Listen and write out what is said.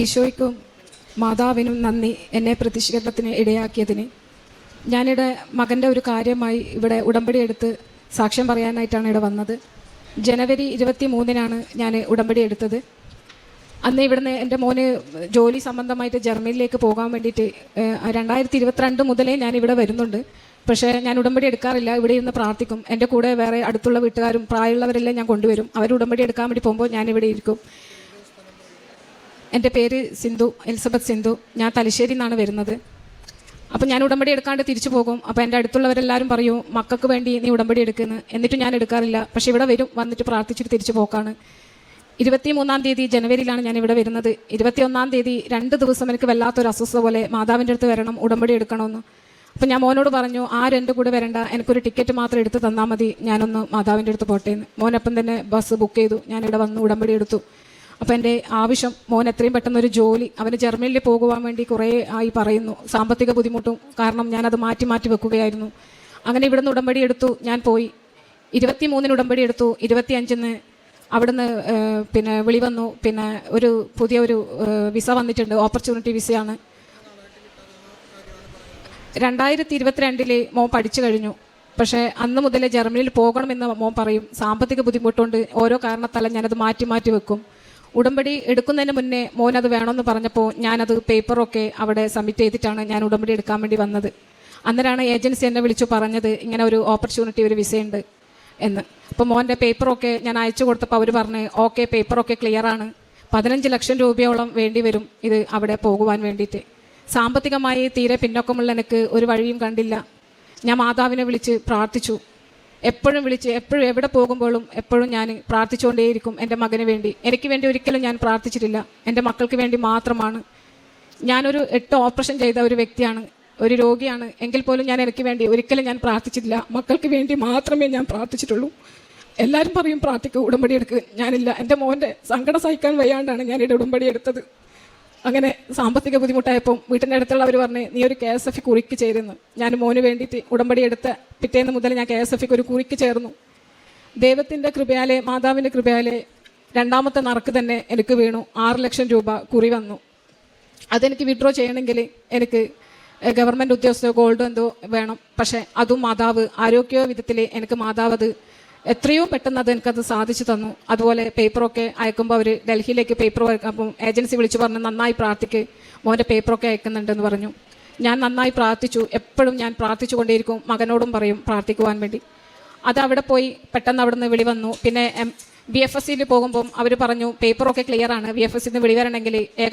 ഈശോയ്ക്കും മാതാവിനും നന്ദി എന്നെ പ്രതിഷേധത്തിന് ഇടയാക്കിയതിന്. ഞാനിവിടെ മകന്റെ ഒരു കാര്യമായി ഇവിടെ ഉടമ്പടി എടുത്ത് സാക്ഷ്യം പറയാനായിട്ടാണ് ഇവിടെ വന്നത്. ജനുവരി ഇരുപത്തി മൂന്നിനാണ് ഞാൻ ഉടമ്പടി എടുത്തത്. അന്ന് ഇവിടുന്ന് എന്റെ മോന് ജോലി സംബന്ധമായിട്ട് ജർമ്മനിയിലേക്ക് പോകാൻ വേണ്ടിയിട്ട് രണ്ടായിരത്തി ഇരുപത്തിരണ്ട് മുതലേ ഞാൻ ഇവിടെ വരുന്നുണ്ട്. പക്ഷേ ഞാൻ ഉടമ്പടി എടുക്കാറില്ല. ഇവിടെ ഇരുന്ന് പ്രാർത്ഥിക്കും. എന്റെ കൂടെ വേറെ അടുത്തുള്ള വീട്ടുകാരും പ്രായമുള്ളവരെല്ലാം ഞാൻ കൊണ്ടുവരും. അവർ ഉടമ്പടി എടുക്കാൻ വേണ്ടി പോകുമ്പോൾ ഞാൻ ഇവിടെ ഇരിക്കും. എന്റെ പേര് സിന്ധു എലിസബത്ത് സിന്ധു. ഞാൻ തലശ്ശേരി നിന്നാണ് വരുന്നത്. അപ്പം ഞാൻ ഉടമ്പടി എടുക്കാണ്ട് തിരിച്ചു പോകും. അപ്പോൾ എന്റെ അടുത്തുള്ളവരെല്ലാവരും പറയും മക്കൾക്ക് വേണ്ടി നീ ഉടമ്പടി എടുക്കുന്നു. എന്നിട്ടും ഞാൻ എടുക്കാറില്ല. പക്ഷേ ഇവിടെ വരും വന്നിട്ട് പ്രാർത്ഥിച്ചിട്ട് തിരിച്ചു പോക്കാണ്. ഇരുപത്തി മൂന്നാം തീയതി ജനുവരിയിലാണ് ഞാൻ ഇവിടെ വരുന്നത്. ഇരുപത്തിയൊന്നാം തീയതി രണ്ട് ദിവസം എനിക്ക് വല്ലാത്തൊരു അസ്വസ്ഥത പോലെ മാതാവിന്റെ അടുത്ത് വരണം ഉടമ്പടി എടുക്കണമെന്ന്. അപ്പം ഞാൻ മോനോട് പറഞ്ഞു ആരും കൂടെ വരണ്ട. എനിക്കൊരു ടിക്കറ്റ് മാത്രം എടുത്ത് തന്നാൽ മതി. ഞാനൊന്ന് മാതാവിന്റെ അടുത്ത് പോട്ടേന്ന്. മോനപ്പം തന്നെ ബസ് ബുക്ക് ചെയ്തു. ഞാനിവിടെ വന്ന് ഉടമ്പടി എടുത്തു. അപ്പോൾ എന്റെ ആവശ്യം മോൻ എത്രയും പെട്ടെന്ന് ഒരു ജോലി അവന് ജർമ്മനിയിൽ പോകുവാൻ വേണ്ടി കുറേ ആയി പറയുന്നു. സാമ്പത്തിക ബുദ്ധിമുട്ടും കാരണം ഞാനത് മാറ്റി മാറ്റി വെക്കുകയായിരുന്നു. അങ്ങനെ ഇവിടുന്ന് ഉടമ്പടി എടുത്തു ഞാൻ പോയി. ഇരുപത്തി മൂന്നിന് ഉടമ്പടി എടുത്തു ഇരുപത്തി അഞ്ചിന് അവിടുന്ന് പിന്നെ വിളി വന്നു. പിന്നെ ഒരു പുതിയ ഒരു വിസ വന്നിട്ടുണ്ട് ഓപ്പർച്യൂണിറ്റി വിസയാണ്. രണ്ടായിരത്തി ഇരുപത്തിരണ്ടിൽ മോൻ പഠിച്ചു കഴിഞ്ഞു. പക്ഷേ അന്ന് മുതലേ ജർമ്മനിയിൽ പോകണമെന്ന് മോൻ പറയും. സാമ്പത്തിക ബുദ്ധിമുട്ടുണ്ട് ഓരോ കാരണത്താലും ഞാനത് മാറ്റി മാറ്റി വെക്കും. ഉടമ്പടി എടുക്കുന്നതിന് മുന്നേ മോൻ അത് വേണമെന്ന് പറഞ്ഞപ്പോൾ ഞാനത് പേപ്പറൊക്കെ അവിടെ സബ്മിറ്റ് ചെയ്തിട്ടാണ് ഞാൻ ഉടമ്പടി എടുക്കാൻ വേണ്ടി വന്നത്. അന്നേരമാണ് ഏജൻസി എന്നെ വിളിച്ചു പറഞ്ഞത് ഇങ്ങനെ ഒരു ഓപ്പർച്യൂണിറ്റി ഒരു വിസയുണ്ട് എന്ന്. അപ്പോൾ മോന്റെ പേപ്പറൊക്കെ ഞാൻ അയച്ചു കൊടുത്തപ്പോൾ അവർ പറഞ്ഞ് ഓക്കെ പേപ്പറൊക്കെ ക്ലിയറാണ് പതിനഞ്ച് ലക്ഷം രൂപയോളം വേണ്ടി വരും ഇത് അവിടെ പോകുവാൻ വേണ്ടിയിട്ട്. സാമ്പത്തികമായി തീരെ പിന്നോക്കമുള്ള എനിക്ക് ഒരു വഴിയും കണ്ടില്ല. ഞാൻ മാതാവിനെ വിളിച്ച് പ്രാർത്ഥിച്ചു. എപ്പോഴും വിളിച്ച് എപ്പോഴും എവിടെ പോകുമ്പോഴും എപ്പോഴും ഞാൻ പ്രാർത്ഥിച്ചുകൊണ്ടേയിരിക്കും എന്റെ മകന് വേണ്ടി. എനിക്ക് വേണ്ടി ഒരിക്കലും ഞാൻ പ്രാർത്ഥിച്ചിട്ടില്ല. എന്റെ മക്കൾക്ക് വേണ്ടി മാത്രമാണ്. ഞാനൊരു എട്ട് ഓപ്പറേഷൻ ചെയ്ത ഒരു വ്യക്തിയാണ്. ഒരു രോഗിയാണ്. എങ്കിൽ പോലും ഞാൻ എനിക്ക് വേണ്ടി ഒരിക്കലും ഞാൻ പ്രാർത്ഥിച്ചിട്ടില്ല. മക്കൾക്ക് വേണ്ടി മാത്രമേ ഞാൻ പ്രാർത്ഥിച്ചിട്ടുള്ളൂ. എല്ലാവരും പറയും പ്രാർത്ഥിക്കുക ഉടമ്പടി എടുക്കുക ഞാനില്ല. എന്റെ മോന്റെ സങ്കടം സഹിക്കാൻ വയ്യാണ്ടാണ് ഞാൻ ഉടമ്പടി എടുത്തത്. അങ്ങനെ സാമ്പത്തിക ബുദ്ധിമുട്ടായപ്പം വീട്ടിന്റെ അടുത്തുള്ളവർ പറഞ്ഞ് നീ ഒരു കെ എസ് എഫ് കുറിക്ക് ചേരുന്നു. ഞാൻ മോന് വേണ്ടിയിട്ട് ഉടമ്പടി എടുത്ത പിറ്റേന്ന് മുതൽ ഞാൻ കെ എസ് എഫ് ഒരു കുറിക്ക് ചേർന്നു. ദൈവത്തിന്റെ കൃപയാലെ മാതാവിന്റെ കൃപയാലെ രണ്ടാമത്തെ നറുക്ക് തന്നെ എനിക്ക് വീണു. ആറ് ലക്ഷം രൂപ കുറി വന്നു. അതെനിക്ക് വിഡ്രോ ചെയ്യണമെങ്കിൽ എനിക്ക് ഗവൺമെന്റ് ഉദ്യോഗസ്ഥ ഗോൾഡോ എന്തോ വേണം. പക്ഷേ അതും മാതാവ് ആരോഗ്യ വിധത്തിൽ എനിക്ക് മാതാവ് അത് എത്രയോ പെട്ടെന്ന് അത് എനിക്കത് സാധിച്ചു തന്നു. അതുപോലെ പേപ്പറൊക്കെ അയക്കുമ്പോൾ അവർ ഡൽഹിയിലേക്ക് പേപ്പർ അപ്പം ഏജൻസി വിളിച്ചു പറഞ്ഞു നന്നായി പ്രാർത്ഥിക്ക്. മോന്റെ പേപ്പറൊക്കെ അയക്കുന്നുണ്ടെന്ന് പറഞ്ഞു. ഞാൻ നന്നായി പ്രാർത്ഥിച്ചു. എപ്പോഴും ഞാൻ പ്രാർത്ഥിച്ചു കൊണ്ടേയിരിക്കും. മകനോടും പറയും പ്രാർത്ഥിക്കുവാൻ വേണ്ടി. അത് അവിടെ പോയി പെട്ടെന്ന് അവിടെ നിന്ന് വിളി വന്നു. പിന്നെ ബി എഫ് എസ് സിയിൽ പോകുമ്പം അവർ പറഞ്ഞു പേപ്പറൊക്കെ ക്ലിയർ ആണ്. ബി എഫ് എസ് സിന്ന് വിളി വരണമെങ്കിൽ ഏക